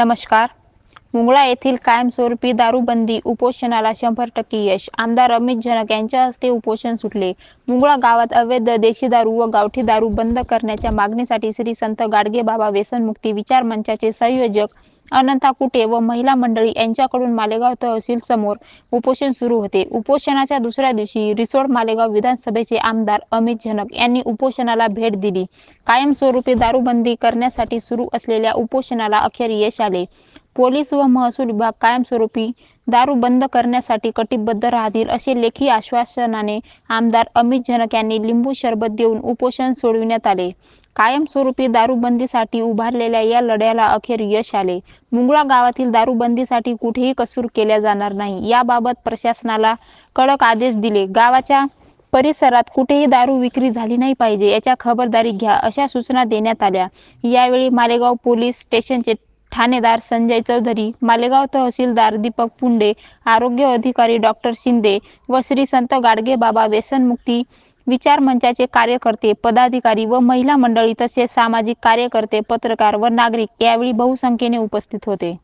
नमस्कार. मुंगळा येथील कायमस्वरूपी दारूबंदी उपोषणाला शंभर टक्के यश. आमदार अमित जनक यांच्या हस्ते उपोषण सुटले. मुंगळा गावात अवैध देशी दारू व गावठी दारू बंद करण्याच्या मागणीसाठी श्री संत गाडगे बाबा व्यसनमुक्ती विचार मंचाचे संयोजक अनंता कुटे व महिला मंडळी यांच्याकडून मालेगाव तहसील समोर उपोषण सुरू होते. उपोषणाच्या दुसऱ्या दिवशी रिसोड मालेगाव विधानसभेचे आमदार अमित जनक यांनी उपोषणाला भेट दिली. कायमस्वरूपी दारूबंदी करण्यासाठी सुरू असलेल्या उपोषणाला अखेर यश आले. पोलीस व महसूल विभाग कायमस्वरूपी दारू बंद करण्यासाठी कटिबद्ध राहतील असे लेखी आश्वासनाने आमदार अमित जनक यांनी लिंबू शरबत देऊन उपोषण सोडविण्यात आले. कायमस्वरूपी दारूबंदीसाठी उभारलेल्या या लढ्याला अखेर यश आले. मुंगळा गावातील दारूबंदीसाठी कुठेही कसूर केल्या जाणार नाही. याबाबत प्रशासनाला कडक आदेश दिले. गावाच्या परिसरात कुठेही दारू विक्री झाली नाही पाहिजे याच्या खबरदारी घ्या अशा सूचना देण्यात आल्या. यावेळी मालेगाव पोलीस स्टेशनचे ठाणेदार संजय चौधरी मालेगाव तहसीलदार दीपक पुंडे आरोग्य अधिकारी डॉक्टर शिंदे व श्री संत गाडगे बाबा व्यसनमुक्ती विचार मंचाचे कार्यकर्ते पदाधिकारी व महिला मंडळी तसेच सामाजिक कार्यकर्ते पत्रकार व नागरिक यावेळी बहुसंख्येने उपस्थित होते.